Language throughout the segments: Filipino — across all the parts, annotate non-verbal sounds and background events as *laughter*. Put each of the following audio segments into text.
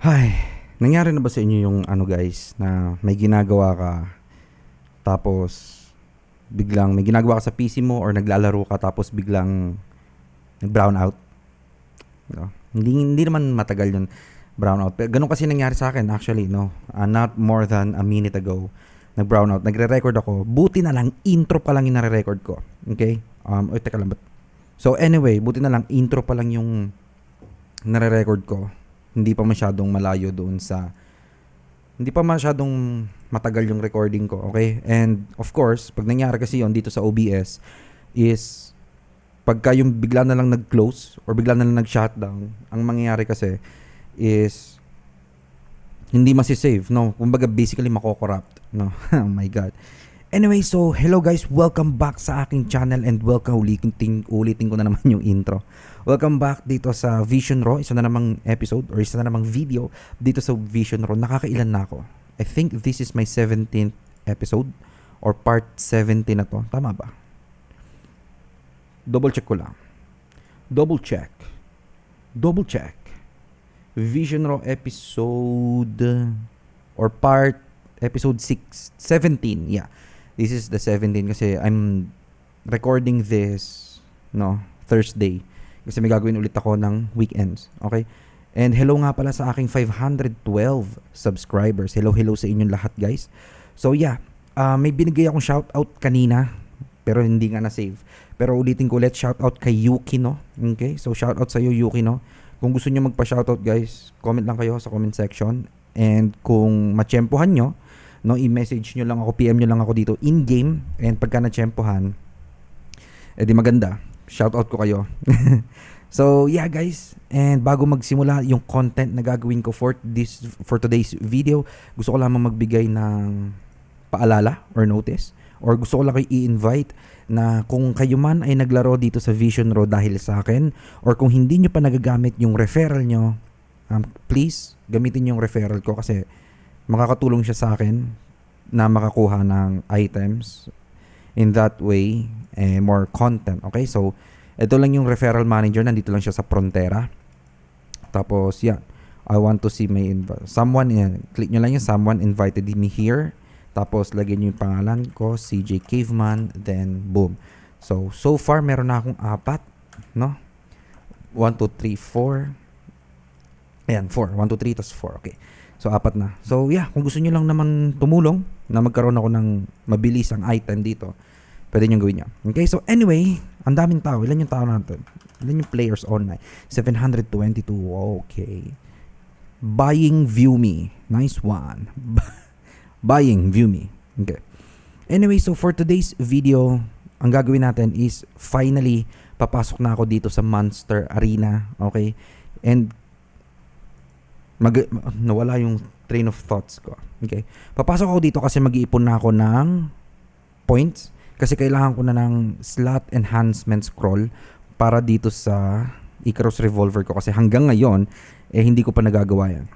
Ay, nangyari na ba sa inyo yung ano guys, na may ginagawa ka, tapos biglang may ginagawa ka sa PC mo or naglalaro ka tapos biglang nag-brown out? No? Hindi, hindi naman matagal yun brown out. Pero ganun kasi nangyari sa akin actually, no? Uh, not more than a minute ago, nag-brown out. Nagre-record ako. Buti na lang, intro pa lang yung nare-record ko. Okay? Um, oy, teka lang. But, so anyway, buti na lang, intro pa lang yung nare-record ko hindi pa masyadong malayo doon sa hindi pa masyadong matagal yung recording ko, okay? And of course, pag nangyari kasi yon dito sa OBS is pagka yung bigla na lang nag-close or bigla na lang nag-shutdown, ang mangyayari kasi is hindi masisave, no? Kumbaga basically mako-corrupt, no? *laughs* oh my god. Anyway, so hello guys, welcome back sa aking channel and welcome ulitin, ulitin ko na naman yung intro. Welcome back dito sa Vision Raw, isa na namang episode or isa na namang video dito sa Vision Raw. Nakakailan na ako. I think this is my 17th episode or part 17 na to. Tama ba? Double check ko lang. Double check. Double check. Vision Raw episode or part episode 6 17 yeah This is the 17 kasi I'm recording this no Thursday kasi may gagawin ulit ako ng weekends. Okay? And hello nga pala sa aking 512 subscribers. Hello, hello sa inyong lahat, guys. So yeah, uh, may binigay akong shout out kanina pero hindi nga na-save. Pero ulitin ko ulit, shout out kay Yuki, no? Okay? So shout out sa iyo, Yuki, no? Kung gusto niyo magpa-shout out, guys, comment lang kayo sa comment section. And kung machempohan nyo, no, i-message nyo lang ako, PM nyo lang ako dito in-game and pagka na-tsempohan, eh di maganda. Shout out ko kayo. *laughs* so, yeah guys, and bago magsimula yung content na gagawin ko for this for today's video, gusto ko lamang magbigay ng paalala or notice or gusto ko lang kayo i-invite na kung kayo man ay naglaro dito sa Vision Row dahil sa akin or kung hindi nyo pa nagagamit yung referral nyo, um, please gamitin yung referral ko kasi makakatulong siya sa akin na makakuha ng items in that way eh, more content okay? So ito lang yung referral manager nandito lang siya sa Frontera. Tapos yan I want to see my inv- someone yan click nyo lang yung someone invited me here. Tapos lagyan nyo yung pangalan ko CJ Caveman then boom. So so far meron na akong apat no? 1 2 3 4 ayan 4 1 2 3 tas 4 okay. So, apat na. So, yeah, kung gusto niyo lang naman tumulong na magkaroon ako ng mabilis ang item dito, pwede niyo gawin niyo. Okay, so anyway, ang daming tao. Ilan yung tao natin? Ilan yung players online? 722. Okay. Buying View Me. Nice one. *laughs* Buying View Me. Okay. Anyway, so for today's video, ang gagawin natin is finally papasok na ako dito sa Monster Arena. Okay? And mag nawala yung train of thoughts ko. Okay? Papasok ako dito kasi mag-iipon na ako ng points kasi kailangan ko na ng slot enhancement scroll para dito sa Icarus Revolver ko kasi hanggang ngayon eh hindi ko pa nagagawa yan.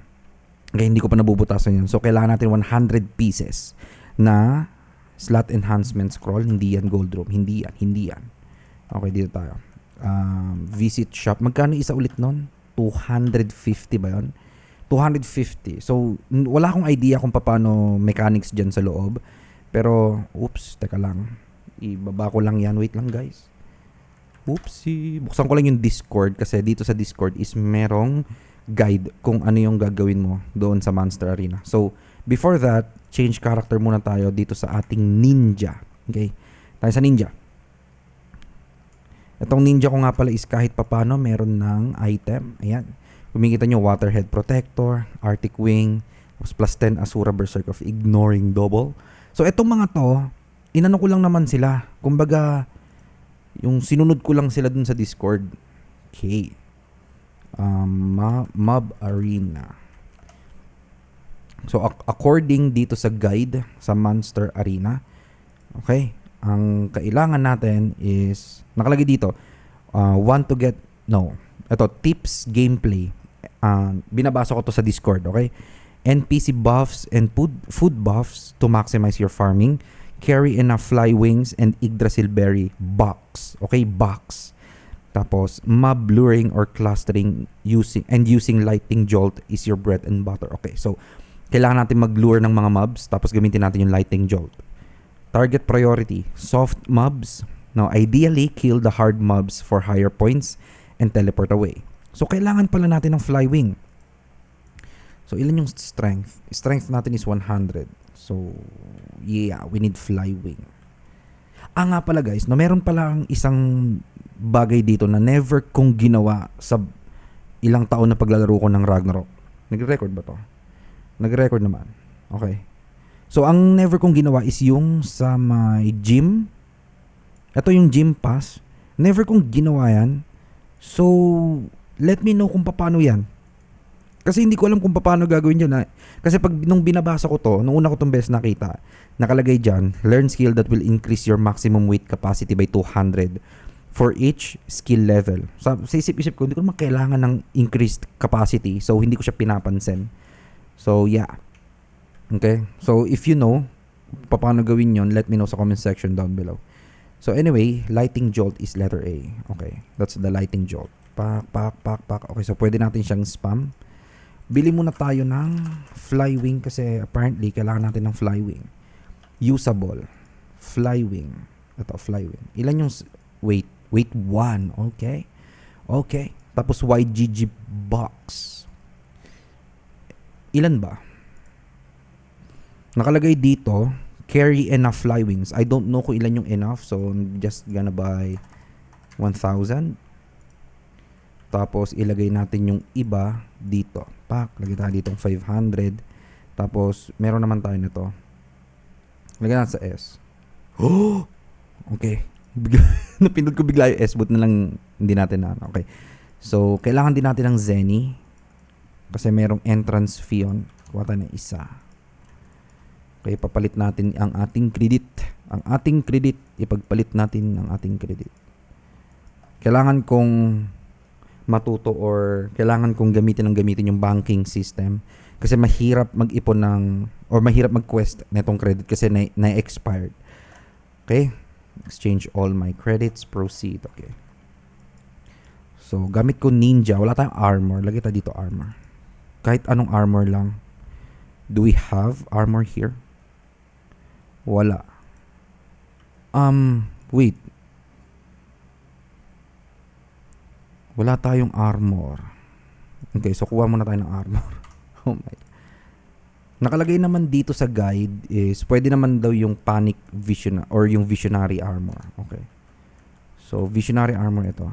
Okay, hindi ko pa nabubutasan yan. So kailangan natin 100 pieces na slot enhancement scroll. Hindi yan gold room. Hindi yan. Hindi yan. Okay, dito tayo. Um, visit shop. Magkano isa ulit nun? 250 ba yon? 250. So, wala akong idea kung paano mechanics dyan sa loob. Pero, oops, teka lang. Ibaba ko lang yan. Wait lang, guys. Oopsie. Buksan ko lang yung Discord kasi dito sa Discord is merong guide kung ano yung gagawin mo doon sa Monster Arena. So, before that, change character muna tayo dito sa ating ninja. Okay? Tayo sa ninja. Itong ninja ko nga pala is kahit papano meron ng item. Ayan Kumikita nyo, Waterhead Protector, Arctic Wing, plus 10 Asura Berserk of Ignoring Double. So, etong mga to, inano ko lang naman sila. Kumbaga, yung sinunod ko lang sila dun sa Discord. Okay. Um, Mob Arena. So, ac- according dito sa guide sa Monster Arena, okay, ang kailangan natin is, nakalagay dito, uh, want to get, no, ito, tips gameplay uh, binabasa ko to sa Discord, okay? NPC buffs and food, food buffs to maximize your farming. Carry enough fly wings and Yggdrasil berry box. Okay, box. Tapos, mob luring or clustering using and using lightning jolt is your bread and butter. Okay, so kailangan natin mag-lure ng mga mobs tapos gamitin natin yung lightning jolt. Target priority, soft mobs. Now, ideally, kill the hard mobs for higher points and teleport away. So, kailangan pala natin ng flywing. So, ilan yung strength? Strength natin is 100. So, yeah, we need flywing. Ah nga pala guys, no, meron pala ang isang bagay dito na never kong ginawa sa ilang taon na paglalaro ko ng Ragnarok. Nag-record ba to? Nag-record naman. Okay. So, ang never kong ginawa is yung sa my gym. Ito yung gym pass. Never kong ginawa yan. So, let me know kung paano yan. Kasi hindi ko alam kung paano gagawin yan. ah. Kasi pag nung binabasa ko to, nung una ko tong best nakita, nakalagay dyan, learn skill that will increase your maximum weight capacity by 200 for each skill level. Sa, sa isip-isip ko, hindi ko naman kailangan ng increased capacity. So, hindi ko siya pinapansin. So, yeah. Okay? So, if you know, paano gawin yon let me know sa comment section down below. So, anyway, lighting jolt is letter A. Okay. That's the lighting jolt. Pak, pak, pak, pak. Okay, so pwede natin siyang spam. Bili muna tayo ng flywing kasi apparently kailangan natin ng flywing. Usable. Flywing. Ito, flywing. Ilan yung weight? Weight 1. Okay. Okay. Tapos YGG box. Ilan ba? Nakalagay dito, carry enough flywings. I don't know kung ilan yung enough, so I'm just gonna buy 1,000. Tapos ilagay natin yung iba dito. Pak, lagay tayo dito 500. Tapos meron naman tayo nito. Lagay natin sa S. Oh! Okay. Bigla, *laughs* napindot ko bigla yung S, but na lang hindi natin na. Okay. So, kailangan din natin ng Zenny. Kasi merong entrance fee yun. Kuha tayo ng isa. Okay, papalit natin ang ating credit. Ang ating credit, ipagpalit natin ang ating credit. Kailangan kong matuto or kailangan kong gamitin ng gamitin yung banking system kasi mahirap mag-ipon ng or mahirap mag-quest netong credit kasi na, na-expired. Okay? Exchange all my credits, proceed. Okay. So, gamit ko ninja. Wala tayong armor. Lagay tayo dito armor. Kahit anong armor lang. Do we have armor here? Wala. Um, wait. Wala tayong armor. Okay, so kuha muna tayo ng armor. *laughs* oh my. Nakalagay naman dito sa guide is pwede naman daw yung panic vision or yung visionary armor. Okay. So visionary armor ito.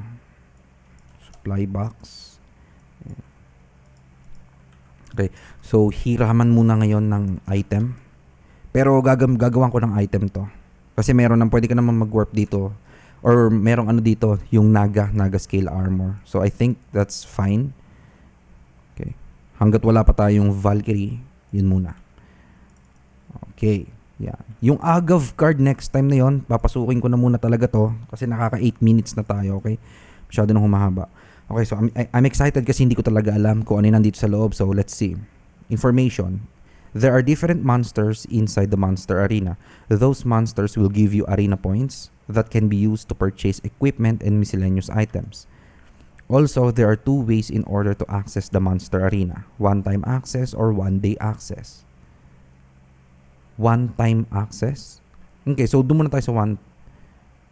Supply box. Okay. So hiraman muna ngayon ng item. Pero gagam gagawan ko ng item to. Kasi meron nang pwede ka naman mag-warp dito or merong ano dito, yung Naga, Naga scale armor. So I think that's fine. Okay. Hanggat wala pa tayong Valkyrie, yun muna. Okay. Yan. Yung Agav card next time na yon, papasukin ko na muna talaga to kasi nakaka 8 minutes na tayo, okay? Masyado nang humahaba. Okay, so I'm, I'm excited kasi hindi ko talaga alam kung ano yung nandito sa loob. So let's see. Information. There are different monsters inside the monster arena. Those monsters will give you arena points that can be used to purchase equipment and miscellaneous items. Also, there are two ways in order to access the monster arena one-time access or one-day access. One-time access? Okay, so doon muna tayo sa one.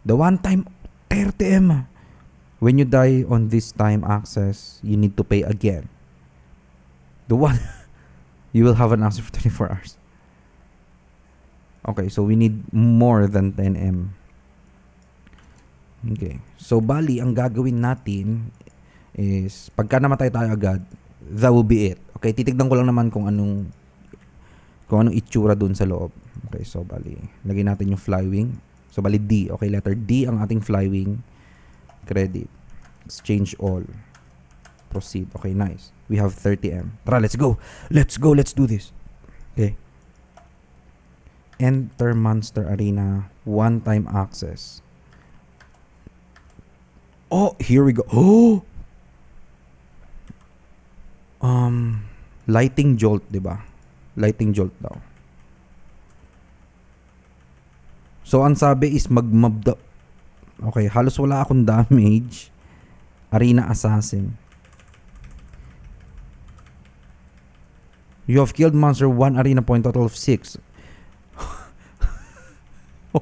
The one-time 30M. When you die on this time access, you need to pay again. The one *laughs* you will have an answer for 24 hours. Okay, so we need more than 10M. Okay. So, bali, ang gagawin natin is, pagka namatay tayo agad, that will be it. Okay, titignan ko lang naman kung anong kung anong itsura dun sa loob. Okay, so bali, lagyan natin yung flywing. So, bali D. Okay, letter D ang ating flywing. Credit. Exchange all. Proceed. Okay, nice. We have 30M. Tara, let's go. Let's go. Let's do this. Okay. Enter Monster Arena. One-time access. Oh, here we go. Oh! Um, lighting jolt, 'di ba? Lighting jolt daw. So, ang sabi is mag-mob daw. Okay, halos wala akong damage. Arena Assassin. You have killed monster one arena point total of six. *laughs*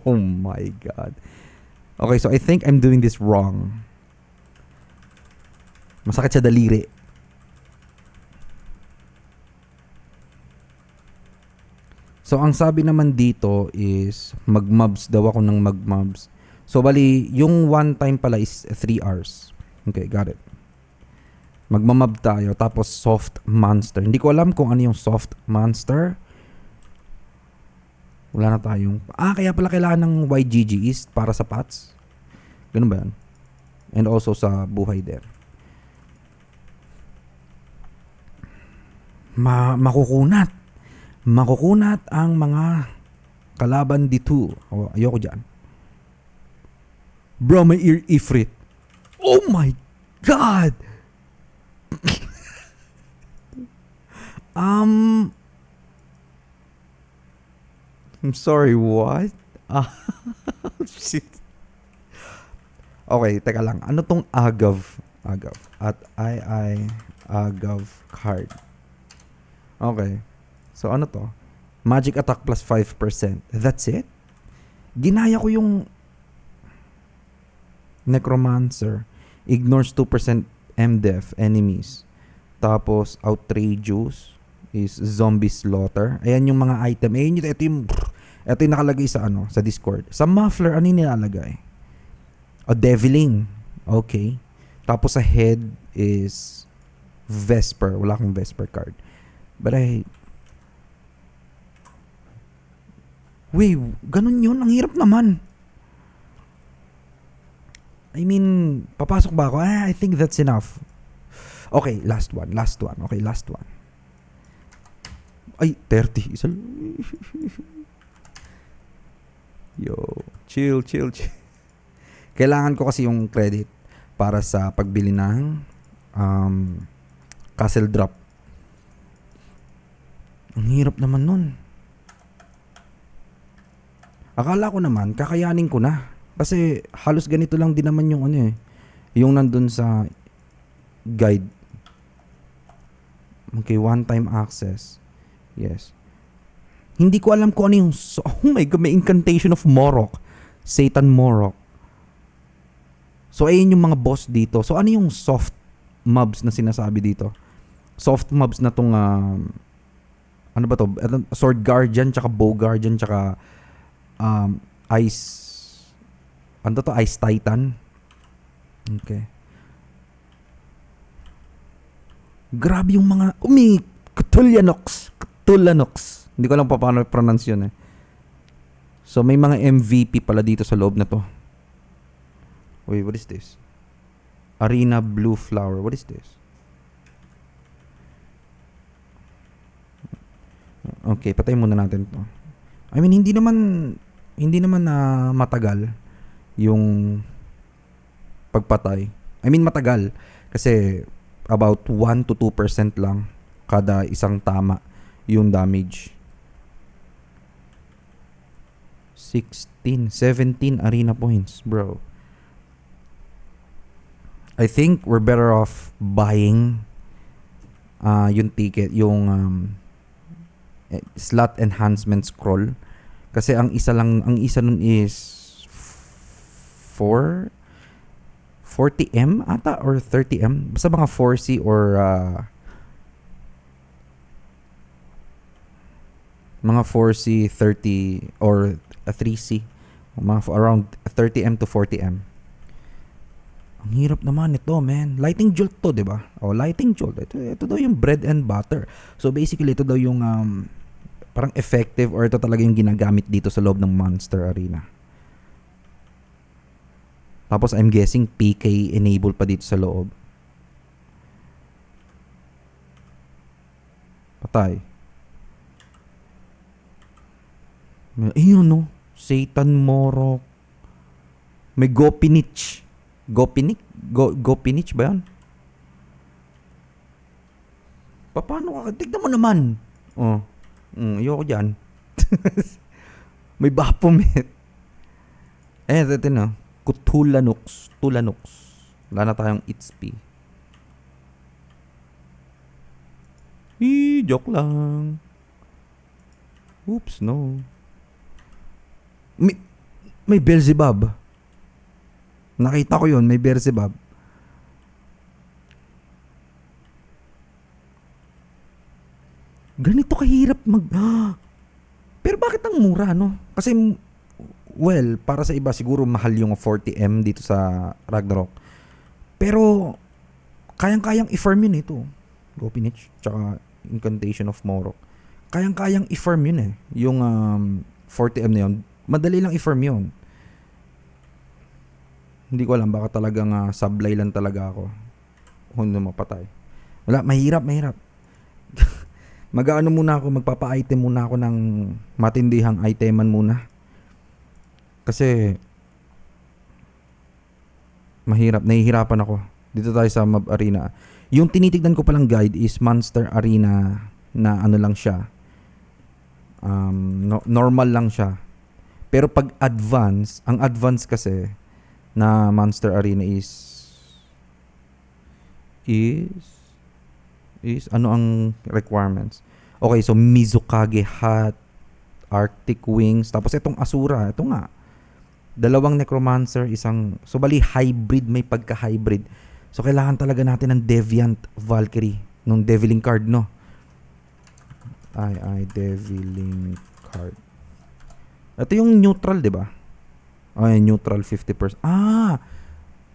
oh my god. Okay, so I think I'm doing this wrong. Masakit sa daliri. So, ang sabi naman dito is mag-mobs daw ako ng mag-mobs. So, bali, yung one time pala is 3 hours. Okay, got it. Magmamab tayo. Tapos, soft monster. Hindi ko alam kung ano yung soft monster. Wala na tayong... Ah, kaya pala kailangan ng YGG East para sa PATS. Ganun ba yan? And also sa buhay din. Ma makukunat. Makukunat ang mga kalaban dito. Oh, ayoko dyan. Bro, may ear ifrit. Oh my God! *laughs* um... I'm sorry, what? Ah, *laughs* shit. Okay, teka lang. Ano tong agav? Agav. At I, I, agav card. Okay. So, ano to? Magic attack plus 5%. That's it? Ginaya ko yung Necromancer. Ignores 2% MDEF enemies. Tapos, Outrageous is Zombie Slaughter. Ayan yung mga item. Ayan yung, ito yung, ito yung nakalagay sa ano, sa Discord. Sa Muffler, ano yung nilalagay? O, Deviling. Okay. Tapos sa head is Vesper. Wala akong Vesper card. But I... Wait, ganun yun? Ang hirap naman. I mean, papasok ba ako? Ah, I think that's enough. Okay, last one. Last one. Okay, last one. Ay, 30. Isa *laughs* Yo, chill, chill, chill. Kailangan ko kasi yung credit para sa pagbili ng um, castle drop. Ang hirap naman nun. Akala ko naman, kakayanin ko na. Kasi halos ganito lang din naman yung ano eh. Yung nandun sa guide. Okay, one time access. Yes. Hindi ko alam kung ano yung... *laughs* Oh my God, may incantation of Morok. Satan Morok. So, ayun yung mga boss dito. So, ano yung soft mobs na sinasabi dito? Soft mobs na tong... um, ano ba to? Sword Guardian, tsaka Bow Guardian, tsaka um, Ice... Ano to? Ice Titan. Okay. Grabe yung mga... Umi... Cthulhuanox. Cthulhuanox. Hindi ko alam pa paano pronounce yun eh. So, may mga MVP pala dito sa loob na to. Wait, what is this? Arena Blue Flower. What is this? Okay, patay muna natin to. I mean, hindi naman hindi naman na matagal yung pagpatay. I mean, matagal kasi about 1 to 2% lang kada isang tama yung damage. 16, 17 arena points, bro. I think we're better off buying uh, yung ticket, yung um, slot enhancement scroll. Kasi ang isa lang, ang isa nun is 4 40M ata or 30M. Basta mga 4C or uh, mga 4C 30 or a 3C. Mga around 30M to 40M. Ang hirap naman ito, man. Lighting jolt to, di ba? O, lighting jolt. Ito, ito daw yung bread and butter. So, basically, ito daw yung um, parang effective or ito talaga yung ginagamit dito sa loob ng Monster Arena. Tapos, I'm guessing PK enable pa dito sa loob. Patay. Ayun, no? Satan Morok. May Gopinich. Gopinich? Go, Gopinich ba? Pa- Paano ka? Tignan mo naman. Oh. Mm, ayoko dyan. *laughs* May Baphomet. Eh, ito, ito na. Kutulanux. Tulanux. Wala na tayong XP. Eee, joke lang. Oops, no. May, may Beelzebub. Nakita ko yun, may Beelzebub. Ganito kahirap mag... *gasps* Pero bakit ang mura, no? Kasi, well, para sa iba siguro mahal yung 40M dito sa Ragnarok. Pero, kayang-kayang i-farm yun ito. Gopinich, tsaka Incantation of Morok. Kayang-kayang i-farm yun eh. Yung um, 40M na yun. Madali lang i-farm yun. Hindi ko alam, baka talagang uh, sablay lang talaga ako. Kung mapatay. Wala, mahirap, mahirap. *laughs* Mag-ano muna ako, magpapa-item muna ako ng matindihang iteman muna. Kasi mahirap, nahihirapan ako. Dito tayo sa Mob Arena. Yung tinitignan ko palang guide is Monster Arena na ano lang siya. Um, no- normal lang siya. Pero pag advance, ang advance kasi na Monster Arena is is is ano ang requirements. Okay, so Mizukage hat, Arctic wings, tapos itong Asura, ito nga. Dalawang necromancer, isang so bali hybrid, may pagka-hybrid. So kailangan talaga natin ng Deviant Valkyrie, nung Deviling card, no. Ay ay Deviling card. Ito yung neutral, 'di ba? Ay, neutral 50%. Ah.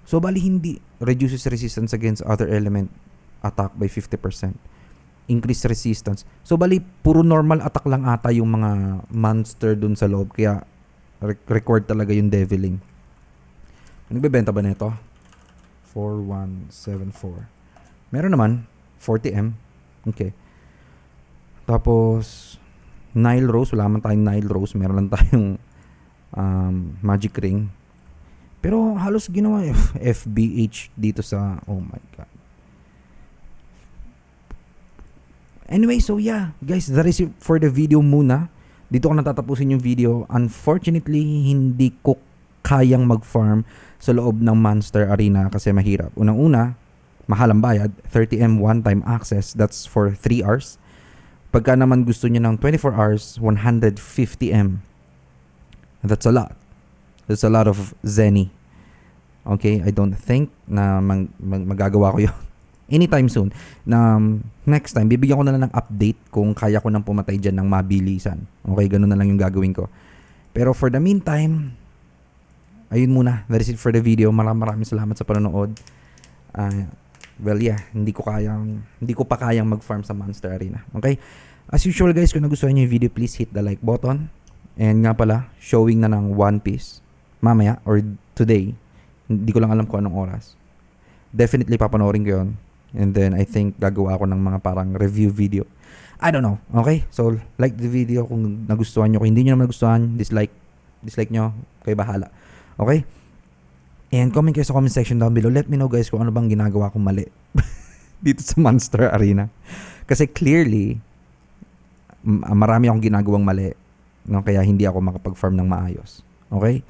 So bali hindi reduces resistance against other element attack by 50%. Increase resistance. So bali puro normal attack lang ata yung mga monster dun sa loob kaya re- record talaga yung deviling. Nagbebenta ba nito? 4174. Meron naman 40M. Okay. Tapos Nile Rose, wala man tayong Nile Rose, meron lang tayong um, Magic Ring. Pero halos ginawa *laughs* F- FBH dito sa oh my god. Anyway, so yeah, guys, that is it for the video muna. Dito ko natatapusin yung video. Unfortunately, hindi ko kayang mag-farm sa loob ng Monster Arena kasi mahirap. Unang-una, mahal ang bayad. 30M one-time access. That's for 3 hours. Pagka naman gusto niyo ng 24 hours, 150M. That's a lot. That's a lot of Zenny. Okay, I don't think na mag- mag- magagawa ko *laughs* yun anytime soon. Na um, next time, bibigyan ko na lang ng update kung kaya ko nang pumatay dyan ng mabilisan. Okay, ganun na lang yung gagawin ko. Pero for the meantime, ayun muna. That is it for the video. Maraming maraming salamat sa panonood. Ah, well, yeah, hindi ko kayang, hindi ko pa kayang mag-farm sa Monster Arena. Okay? As usual guys, kung nagustuhan niyo yung video, please hit the like button. And nga pala, showing na ng One Piece. Mamaya, or today, hindi ko lang alam kung anong oras. Definitely papanoorin ko yun. And then, I think gagawa ako ng mga parang review video. I don't know. Okay? So, like the video kung nagustuhan nyo. Kung hindi nyo naman nagustuhan, dislike. Dislike nyo. Kayo bahala. Okay? And comment kayo sa comment section down below. Let me know guys kung ano bang ginagawa kong mali. *laughs* Dito sa Monster Arena. Kasi clearly, marami akong ginagawang mali. No? Kaya hindi ako makapag-farm ng maayos. Okay?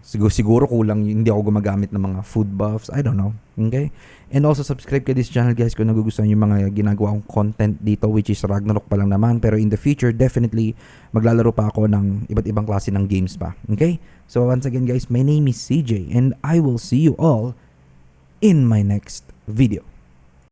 Siguro, siguro kulang hindi ako gumagamit ng mga food buffs. I don't know. Okay? And also subscribe ka this channel guys kung nagugustuhan yung mga ginagawa kong content dito which is Ragnarok pa lang naman. Pero in the future, definitely maglalaro pa ako ng iba't ibang klase ng games pa. Okay? So once again guys, my name is CJ and I will see you all in my next video.